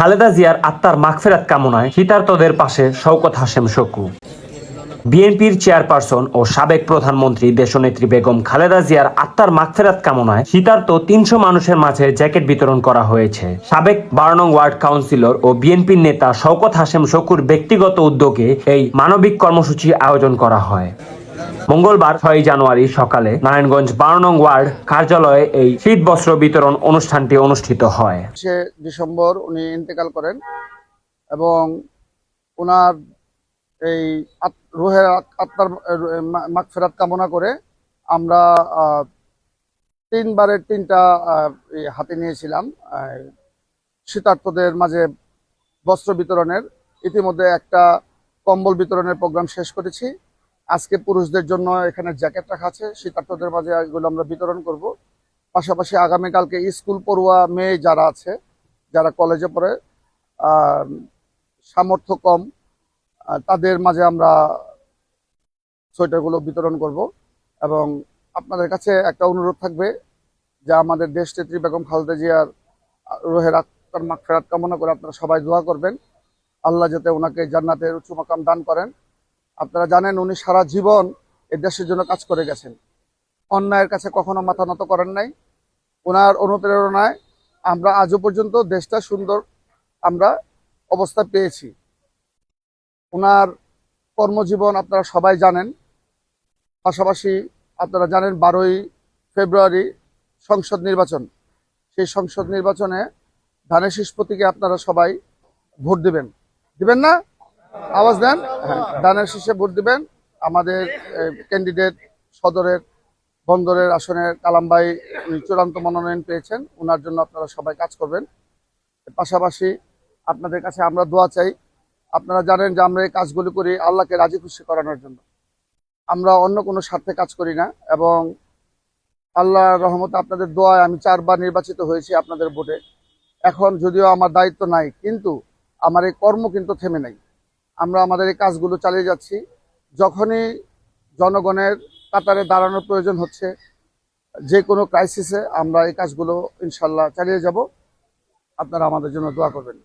খালেদা জিয়ার আত্মার মাগফেরাত কামনায় শীতার্তদের পাশে শওকত হাসেম শকু। বিএনপির চেয়ারপারসন ও সাবেক প্রধানমন্ত্রী দেশনেত্রী বেগম খালেদা জিয়ার আত্মার মাগফেরাত কামনায় শীতার্ত তিনশো মানুষের মাঝে জ্যাকেট বিতরণ করা হয়েছে। সাবেক বারো নং ওয়ার্ড কাউন্সিলর ও বিএনপির নেতা শওকত হাসেম শকুর ব্যক্তিগত উদ্যোগে এই মানবিক কর্মসূচি আয়োজন করা হয়। মঙ্গলবার ছয় জানুয়ারি সকালে নারায়ণগঞ্জ বারো নং ওয়ার্ড কার্যালয়ে এই শীত বস্ত্র বিতরণ অনুষ্ঠানটি অনুষ্ঠিত হয়। সে ডিসেম্বর উনি ইন্তেকাল করেন এবং ওনার এই রুহের আত- আত্মার মাগফেরাত কামনা করে আমরা তিনবারের তিনটা হাতে নিয়েছিলাম শীতার্থদের মাঝে বস্ত্র বিতরণের। ইতিমধ্যে একটা কম্বল বিতরণের প্রোগ্রাম শেষ করেছি। আজকে পুরুষদের জন্য এখানে জ্যাকেট রাখা আছে, শীতার্থদের মাঝে এগুলো আমরা বিতরণ করব। পাশাপাশি আগামীকালকে স্কুল পড়ুয়া মেয়ে যারা আছে, যারা কলেজে পড়ে সামর্থ্য কম তাদের মাঝে আমরা সোয়েটারগুলো বিতরণ করব। এবং আপনাদের কাছে একটা অনুরোধ থাকবে যে আমাদের দেশ নেত্রী বেগম খালেদা জিয়ার রোহের আত্মার মাগফেরাত কামনা করে আপনারা সবাই দোয়া করবেন। আল্লাহ যাতে ওনাকে জান্নাতের উঁচু মাকাম দান করেন। আপনারা জানেন উনি সারা জীবন এই দেশের জন্য কাজ করে গেছেন। অন্যায়ের কাছে কখনো মাথা নত করেন নাই। ওনার অনুপ্রেরণায় আমরা আজও পর্যন্ত দেশটা সুন্দর আমরা অবস্থা পেয়েছি। ওনার কর্মজীবন আপনারা সবাই জানেন। পাশাপাশি আপনারা জানেন বারোই ফেব্রুয়ারি সংসদ নির্বাচন। সেই সংসদ নির্বাচনে ধানের শীষ প্রতীকে আপনারা সবাই ভোট দেবেন। দিবেন না? আওয়াজ দেন। ধানের শীষে ভোট দিবেন। আমাদের ক্যান্ডিডেট সদরের, বন্দরের আসনের কালামবাই উনি চূড়ান্ত মনোনয়ন পেয়েছেন। ওনার জন্য আপনারা সবাই কাজ করবেন। পাশাপাশি আপনাদের কাছে আমরা দোয়া চাই। আপনারা জানেন যে আমরা এই কাজগুলি করি আল্লাহকে রাজি খুশি করানোর জন্য। আমরা অন্য কোনো স্বার্থে কাজ করি না এবং আল্লাহ রহমতে আপনাদের দোয়ায় আমি চারবার নির্বাচিত হয়েছি আপনাদের ভোটে। এখন যদিও আমার দায়িত্ব নাই, কিন্তু আমার এই কর্ম কিন্তু থেমে নাই। আমরা আমাদের এই কাজগুলো চালিয়ে যাচ্ছি। যখনই জনগণের কাতারে দাঁড়ানোর প্রয়োজন হচ্ছে যে কোনো ক্রাইসিসে আমরা এই কাজগুলো ইনশাল্লাহ চালিয়ে যাব। আপনারা আমাদের জন্য দোয়া করবেন।